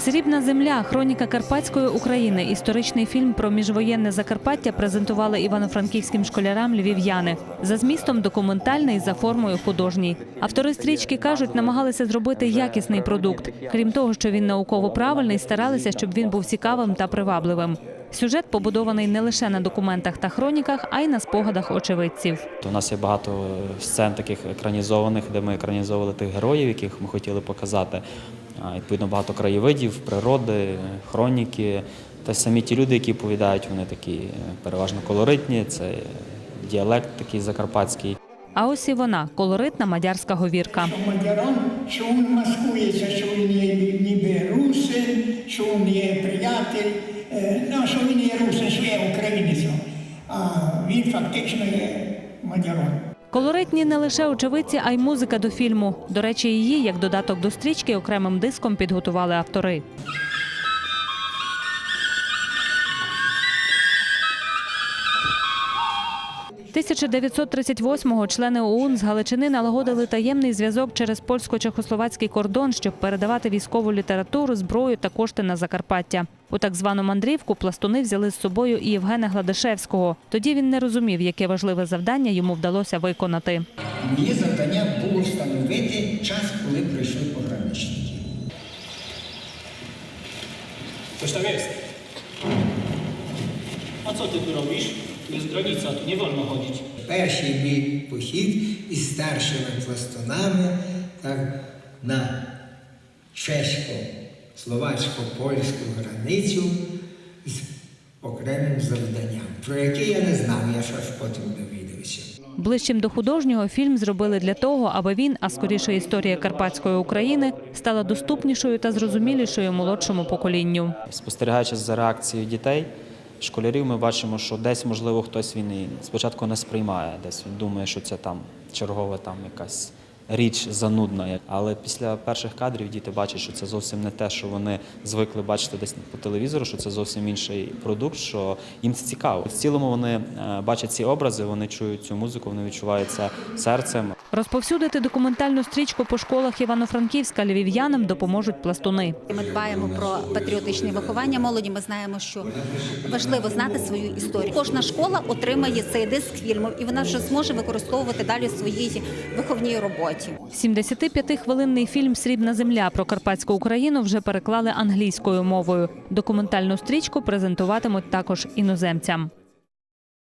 Срібна земля, хроніка Карпатської України. Історичний фільм про міжвоєнне Закарпаття презентували івано-франківським школярам львів'яни. За змістом документальний, за формою художній. Автори стрічки кажуть, намагалися зробити якісний продукт. Крім того, що він науково правильний, старалися, щоб він був цікавим та привабливим. Сюжет побудований не лише на документах та хроніках, а й на спогадах очевидців. У нас є багато сцен таких екранізованих, де ми екранізовували тих героїв, яких ми хотіли показати. А, Відповідно, багато краєвидів, природи, хроніки. Та самі ті люди, які повідають, вони такі е, переважно колоритні, це діалект такий закарпатський. А ось і вона колоритна мадярська говірка. Мадярам, що він маскується, що він є ніби русин, що він є приятель, е, ну, що він є русин, що є українець, а він фактично є мадяром. Колоритні не лише очевидці, а й музика до фільму. До речі, її, як додаток до стрічки, окремим диском підготували автори. – 1938-го члени ОУН з Галичини налагодили таємний зв'язок через польсько-чехословацький кордон, щоб передавати військову літературу, зброю та кошти на Закарпаття. У так звану мандрівку пластуни взяли з собою і Євгена Гладишевського. Тоді він не розумів, яке важливе завдання йому вдалося виконати. Моє завдання було встановити час, коли прийшли пограничники. Tam jest. A co ty tu robisz? Tu jest granica, tu nie wolno chodzić. Перший мій похід із старшими пластунами так, на чесько-словацько-польську границю з окремим завданням, про яке я не знав, я ж потім довідався. Ближчим до художнього фільм зробили для того, аби він, а скоріше історія Карпатської України, стала доступнішою та зрозумілішою молодшому поколінню. Спостерігаючи за реакцією дітей, школярів, ми бачимо, що десь, можливо, хтось він і спочатку не сприймає, десь він думає, що це там чергова там якась річ занудна. Але після перших кадрів діти бачать, що це зовсім не те, що вони звикли бачити десь по телевізору, що це зовсім інший продукт, що їм це цікаво. В цілому вони е, бачать ці образи, вони чують цю музику, вони відчувають це серцем. Розповсюдити документальну стрічку по школах Івано-Франківська львів'янам допоможуть пластуни. Ми дбаємо про патріотичне виховання молоді. Ми знаємо, що важливо знати свою історію. Кожна школа отримає цей диск фільму, і вона вже зможе використовувати далі в своїй виховній роботі. 75-хвилинний фільм Срібна земля про Карпатську Україну вже переклали англійською мовою. Документальну стрічку презентуватимуть також іноземцям.